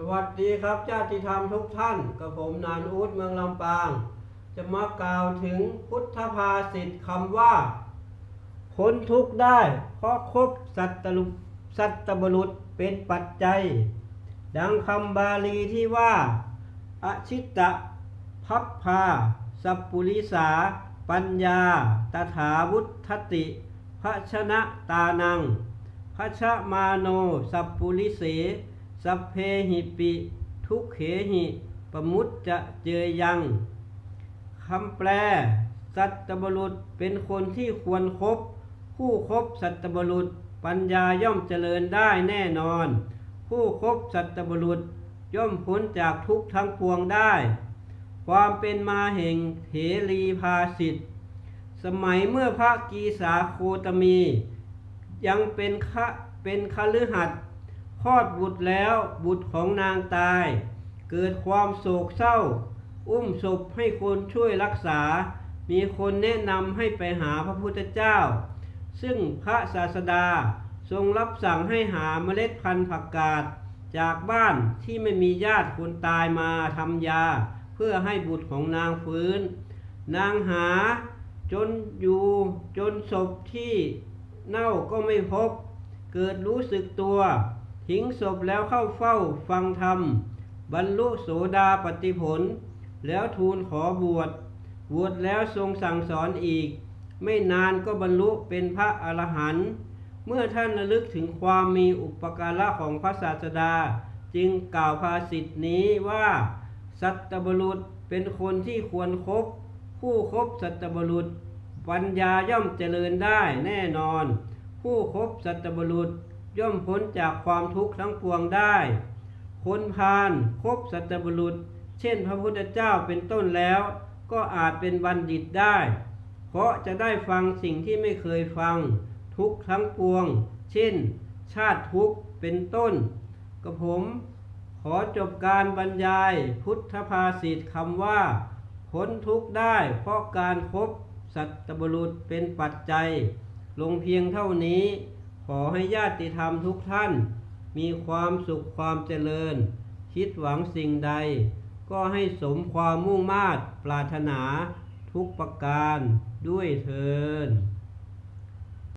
สวัสดีครับญาติธรรมทุกท่าน กับผมนานอูดเมืองลำปาง จะมากล่าวถึงพุทธภาษิตคำว่าพ้นทุกข์ได้ เพราะคบสัตตุสัตตบรุษเป็นปัจจัย ดังคำบาลีที่ว่าอชิตะพัพพา สัพปุริสา ปัญญา ตถาวุฒติภชนะตานังพชะมาโน สัพปุริเส สัพเพหิปิ ทุกเขหิปมุตจะเจยยังคำแปล สัตตบรุษเป็นคนที่ควรครบผู้คบสัตบรุษปัญญาย่อมเจริญได้แน่นอนผู้คบสัตบรุษย่อมพ้นจากทุกทั้งปวงได้ ความเป็นมาแห่งเถรีภาสิทธ์สมัยเมื่อพระกีสาโคตมี ยังเป็นคะเป็นคฤหัสถ์ คลอดบุตรแล้วบุตรของนางตาย เกิดความโศกเศร้า อุ้มศพให้คนช่วยรักษา มีคนแนะนำให้ไปหาพระพุทธเจ้า ซึ่งพระศาสดาทรงรับสั่งให้หาเมล็ดพันธุ์ผักกาดจากบ้านที่ไม่มีญาติคนตายมาทำยา เพื่อให้บุตรของนางฟื้น นางหาจนอยู่จนศพที่เน่าก็ไม่พบ เกิดรู้สึกตัว ทิ้งศพแล้วเข้าเฝ้าฟังธรรม บรรลุโสดาปฏิผล แล้วทูลขอบวชบวชแล้วทรงสั่งสอนอีก ไม่นานก็บรรลุเป็นพระอรหันต์เมื่อท่านระลึกถึงความมีอุปการะของพระศาสดา จึงกล่าวภาษิตนี้ว่า สัตบุรุษเป็นคนที่ควรครบผู้คบสัตบุรุษปัญญาย่อมเจริญได้แน่นอน ผู้คบสัตบุรุษ ย่อมพ้นจากความทุกข์ทั้งปวงได้คนพาลคบสัตบุรุษ เช่นพระพุทธเจ้าเป็นต้นแล้ว ก็อาจเป็นบัณฑิตได้ เพราะจะได้ฟังสิ่งที่ไม่เคยฟัง ทุกทั้งปวง เช่น ชาติทุกเป็นต้นกับผมขอจบการบรรยายพุทธภาษิตคำว่าพ้นทุกข์ได้เพราะการครบสัตบุรุษเป็นปัจจัย ลงเพียงเท่านี้ ขอให้ญาติธรรมทุกท่าน มีความสุขความเจริญ คิดหวังสิ่งใด ก็ให้สมความมุ่งมา่ปรารถนาทุกประการด้วยเทิน